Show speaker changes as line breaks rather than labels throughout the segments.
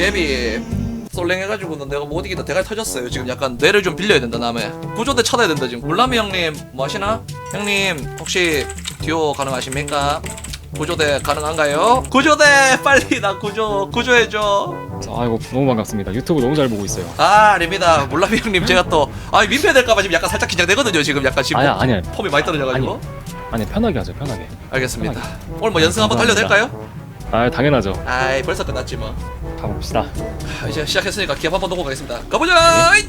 개비 솔랭해가지고는 내가 못 이기다 대가리 터졌어요 지금 약간 뇌를 좀 빌려야 된다 남의 구조대 찾아야 된다 지금 물라미 형님 뭐 하시나? 형님 혹시 듀오 가능하십니까? 구조대 가능한가요? 구조대 빨리 나 구조 구조해줘
아이고 너무 반갑습니다. 유튜브 너무 잘 보고 있어요.
아 아닙니다 물라미 형님 제가 또아 민폐 될까봐 지금 약간 살짝 긴장되거든요 지금 약간 지금
아니야 아니야
폼이 많이 떨어져가지고
아니 편하게 하죠 편하게.
알겠습니다 오늘 뭐 연승 한번 달려도 될까요?
아 당연하죠.
아이 벌써 끝났지 뭐
가봅시다.
아, 이제 시작했으니까 기합 한번 놓고 가겠습니다. 가보자!
네.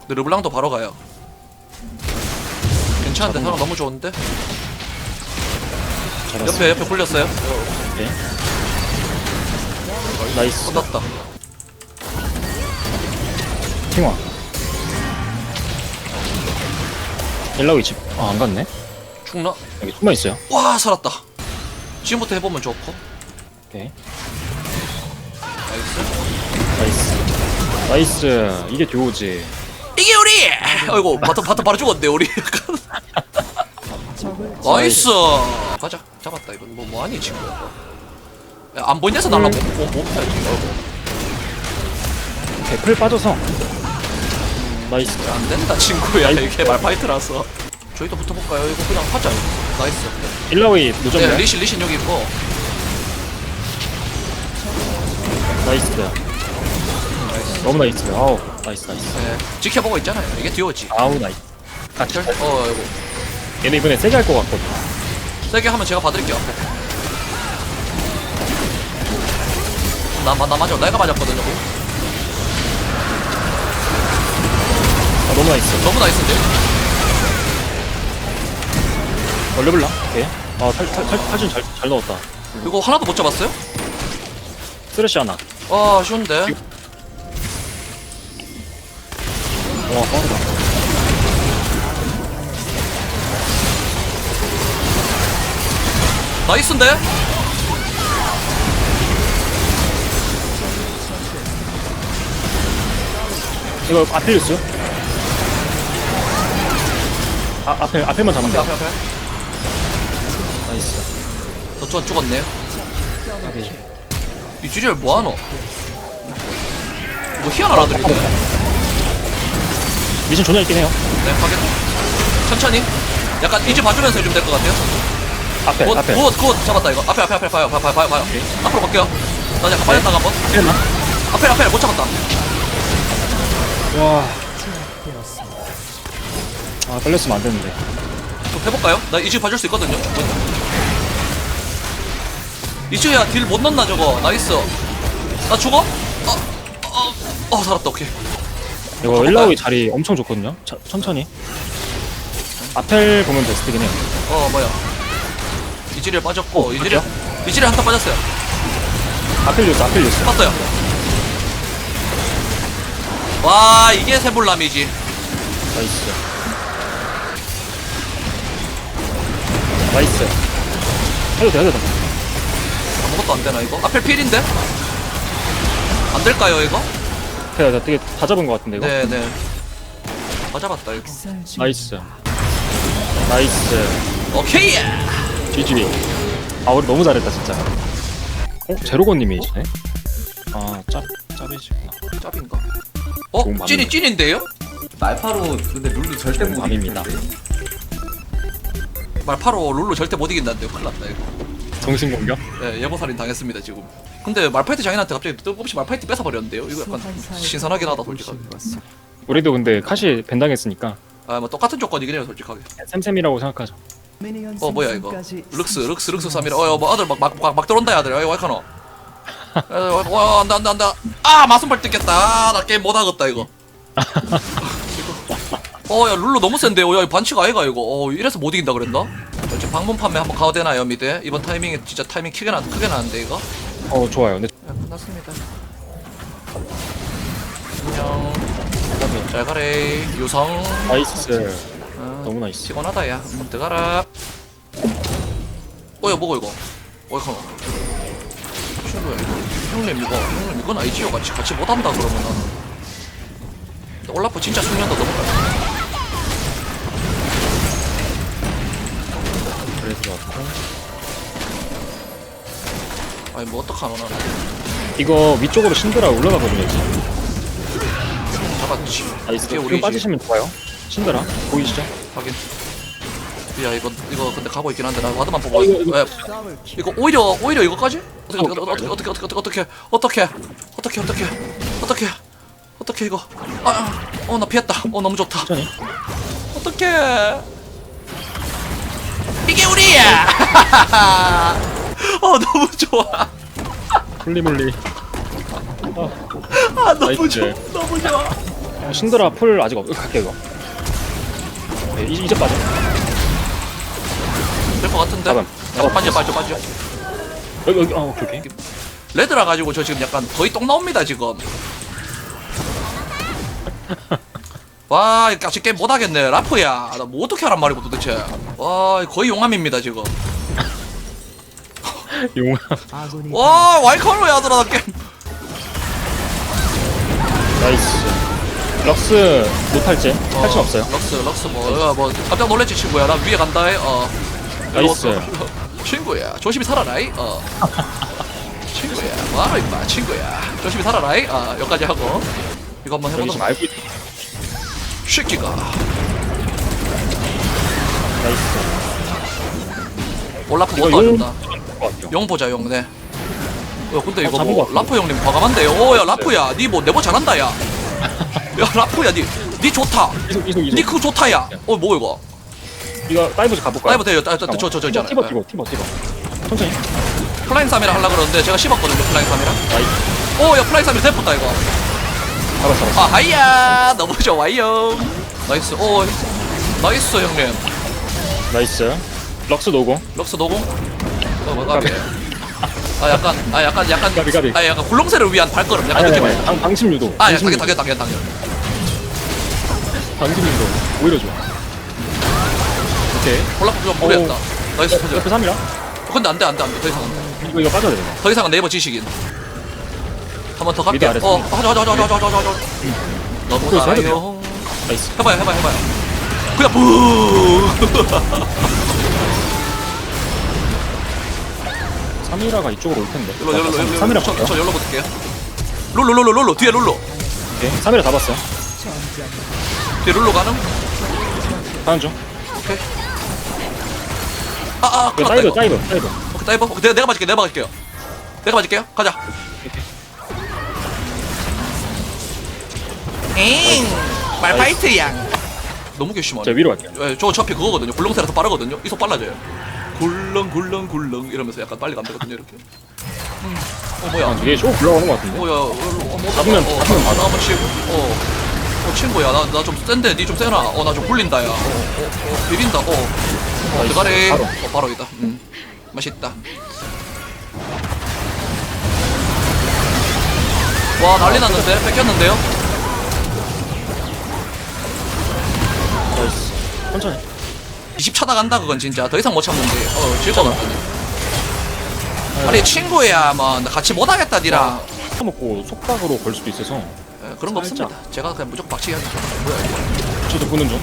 근데 르블랑도 바로 가요. 괜찮은데 상황 너무 좋은데? 옆에 옆에 굴렸어요.
네. 나이스.
끝났다.
팅화. 일라고 집. 아안 갔네.
죽나?
여기 숨어 있어요.
와 살았다. 지금부터 해보면 좋고.
오케이.
나이스.
나이스. 나이스. 이게 듀오지.
이게 우리! 아이고 바텀 바텀 바로 죽었네 우리. 나이스. 가자 잡았다 이건 뭐 뭐 하니 지금? 야, 안 보이냐서 날라 못 못- 못 해야지. 아이고.
오케이 풀 빠져서. 나이스.
안 된다 친구야 이게 말파이트라서. 저희도 붙어볼까요? 이거 그냥 하자. 나이스.
일라웨이 무전이야.
네, 리신 리신 여기 있고.
나이스. 너무 나이스. 아우 나이스 나이스.
네, 지켜보고 있잖아요. 이게 듀오지.
아우 나이스. 까치.
어, 이거
얘네 이번에 세게 할 것 같거든.
세게 하면 제가 봐드릴게요. 나, 나, 나 맞아. 내가 맞았거든요.
아 너무 나이스.
너무 나이스인데?
얼려블라. 오케이. 아 탈 탈 탈 탈진 잘잘 넣었다.
이거 하나도 못 잡았어요?
쓰레쉬 하나.
아, 쉬운데.
와 빠르다.
나이스인데?
이거 아필리스? 아 앞에 앞에만 잡으면
앞에,
돼.
앞에, 앞에.
나이스.
저, 저 죽었네.
오케이.
이 주리얼 뭐하노? 이거 희한한 아들이네.
미션 존나 있긴 해요.
네, 가겠다. 천천히. 약간 이제 봐주면서 해주면 될 것 같아요.
앞에
굿,
앞에.
굿, 굿. 잡았다, 이거. 앞에, 앞에, 앞에 봐요. 봐요, 봐요, 봐요. 앞으로 갈게요. 나 잠깐 빠졌다가 한번.
했나?
앞에, 앞에, 못 잡았다.
와. 아 걸렸으면 안 되는데.
좀 해볼까요? 나 이즈 봐줄 수 있거든요. 이즈야 딜 못 넣나 저거. 나이스. 나 죽어? 어, 어, 어 살았다. 오케이.
이거 일라오이 자리 엄청 좋거든요. 차, 천천히. 앞에 보면 베스트긴 해요.
어 뭐야? 이즈리얼 빠졌고
어,
이즈리얼 이즈리얼 한타 빠졌어요.
아필리스 아필리스.
봤어요. 와 이게 세불남이지.
나이스. 나이스. 해도 돼, 해도 돼.
아무것도 안 되나 이거? 앞에 필인데? 안 될까요 이거?
그래, 나 되게 다 잡은 것 같은데, 이거.
네네. 다 잡았다 이거.
나이스. 나이스.
오케이.
GG. 아, 우리 너무 잘했다, 진짜. 어? 제로건님이시네? 아, 짭, 짭이시구나.
짭인가? 어? 찐이 찐인데요?
말파로 근데 룰루 절대 못. 이기는데.
말파로 룰루 절대 못 이긴다는데요. 큰일 났다 이거.
정신공격?
네, 예고살인 당했습니다 지금. 근데 말파이트 장인한테 갑자기 뜬금없이 말파이트 뺏어버렸는데요. 이거 약간 신선하긴 하다 솔직하게.
우리도 근데 카시 벤당했으니까
아뭐 똑같은 조건이긴 해요 솔직하게.
샘샘이라고 생각하죠.
어 뭐야 이거? 룩스 룩스 룩스 3이라. 어뭐 아들 막막 막, 막 들어온다 아들. 어이 와이카노. 와 안다 안다 안다. 아 마순발 뜯겠다. 아, 나 게임 못 하겠다 이거. 어야 룰루 너무 센데요. 야 반칙 아이가 이거. 어 이래서 못 이긴다 그랬나? 이제 방문 판매 한번 가도 되나요 미드? 이번 타이밍에 진짜 타이밍 크게 나 크게 나는데 이거.
어, 좋아요. 근데
네, 끝났습니다. 안녕. 잘 가래. 유성.
나이스.
어,
너무 나이스.
피곤하다 야. 음, 들어가라. 어야 뭐고 이거? 어이 카노. 친구야 이거. 형님 이거 형님 이건 아니지요 같이 같이 못 한다 그러면은. 근데 올라프 진짜 숙련도.
그 좋았고.
아 아니 뭐 어떡하노 나는
이거 위쪽으로 신드라 올라가 버리겠지.
잡았지
나이스.
이게
지금
우리지
빠지시면 좋아요. 신드라 보이시죠?
확인 야 이거 이거 근데 가고 있긴 한데 나 와드만 보고
어, 이거, 이거.
왜? 이거 오히려 오히려 이거까지? 어떻게
어,
어떻게 어떻게 어떻게 어떻게 어떻게 어떻게 어떻게 어떻게 어떻게 어떻게 이거 아어나 피했다 어 너무 좋다
천천히.
어떡해 이게 우리야 어 너무 좋아
홀리몰리.
아 너무
나이스.
좋아 너무 좋아
어, 신드라 풀 아직 없. 갈게 이거. 네, 이제, 이제 빠져.
될 것 같은데
잡음.
야, 빠져 빠져 빠져
여기 여기. 아 오케이 오케이.
레드라 가지고 저 지금 약간 거의 똥 나옵니다 지금 와 이거 같이 게임 못하겠네. 라프야. 나 뭐 어떻게 하란 말이고 도대체. 와 거의 용암입니다 지금.
용암.
와 와이카로 야들아 나 게임.
나이스. 럭스 못할지. 할수 없어요.
럭스 럭스 뭐, 야, 뭐 깜짝 놀랬지 친구야. 나 위에 간다 해 어.
나이스.
친구야. 조심히 살아라이. 어. 친구야. 뭐하러 임마. 친구야. 조심히 살아라이. 어 여기까지 하고. 이거 한번 해보도록
알고 있.
새끼가
나이스.
올라프
이거
못
용.
도와준다
것 같아요.
용 보자 용 네. 어 근데
어,
이거
잡은
뭐
같아.
라프 형님 과감한데 오야 라프야 니 뭐 내버 잘한다 야야 라프야 니니 좋다
이속 이속 이속.
니 그거 좋다 야어 뭐 이거
이거 다이브 좀 가볼까요?
다이브 돼요 저저 저 있잖아요
티버 티버 티버 티버. 천천히.
플라잉 3이라 하려 그러는데 제가 씹었거든요 플라잉 3이라
나이스.
오야 플라잉 3이라 대포다 이거
잡았어 잡았어.
아 하이야 너무 좋아요 나이스 오 나이스 형님
나이스. 럭스 노고.
럭스 노공 어 뭐가 아 약간 아 약간 약간
가비, 가비.
아 약간 굴렁쇠를 위한 발걸음 약간
아니 아니
아니야
방 방심 유도.
아 야,
방심
당연
유도.
당연 당연 당연
방심 유도. 오히려 좋아. 오케이.
콜라프 좀 무리했다 나이스 터져
옆에 3이라.
근데 안돼 안돼 안돼 더 이상 안돼
이거 이거 빠져야 돼.
더 이상은 네이버 지식인 한 번 더 갈게
미드 아래
어. 하자 하자 하자 하자 하자 하자 너무
해도
잘해요
나이스.
해봐요 해봐요 해봐요 그냥 부
3이라가 이쪽으로 올 텐데.
열로 열로 열로
3이라
저. 저 열로 붙을게요 룰루 룰루 룰루 뒤에 룰루
오케이. 3이라 잡았어.
뒤에 룰루 가능?
하는 중.
오케이 아아
이거
큰일 났다 이거
사이드 사이드.
오케이 다이버 오케이 내가, 내가 맞을게 내가 맞을게요 내가 맞을게요 가자 엥. 말파이트 양 너무
저
괘씸하네.
위로 갈게요.
예, 저 어차피 그거거든요. 굴렁쇠라서 빠르거든요. 이속 빨라져요. 굴렁 굴렁 굴렁 이러면서 약간 빨리 가거든요 이렇게. 음. 어 뭐야?
아, 위에 쇼 굴러가는 것 같은데.
뭐야? 어, 어, 뭐,
잡으면-
어,
잡으면
아, 나 한번 치고 어. 어 친구야. 나 나 좀 센데 니 좀 세나. 어 나 좀 굴린다 야어 어, 어, 비빈다. 어 어
나이스.
대가리
바로.
어 바로 이다. 음. 맛있다. 와 난리 났는데? 뺏겼는데요
천천히.
20차 나간다 그건 진짜 더 이상 못 참는데 어 즐거웠거든 아니 친구야 뭐 같이 못 하겠다 니랑
먹고 속박으로 걸 수도 있어서
예, 그런 거
살짝.
없습니다 제가 그냥 무조건 박치기 하겠죠 뭐야 이거
저도 보는 중.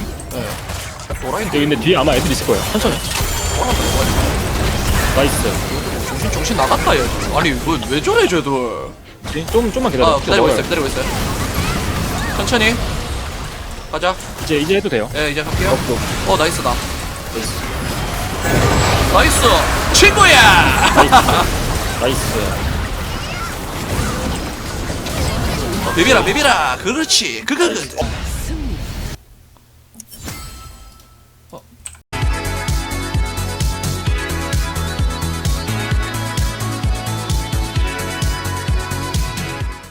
또라이인데
여기 근데 뒤에 아마 애들 있을 거예요. 천천히.
뭐라
나이스.
정신 정신 나갔다 얘 지금. 아니 왜, 왜 저래 쟤들.
좀 좀만 기다려.
아 기다리고
저
있어요 기다리고 있어요 천천히 가자.
이제 이제 해도 돼요.
예 이제 갈게요. 어
나이스.
나이스. 친구야!
나이스.
어, 비비라 비비라. 그렇지. 그거 그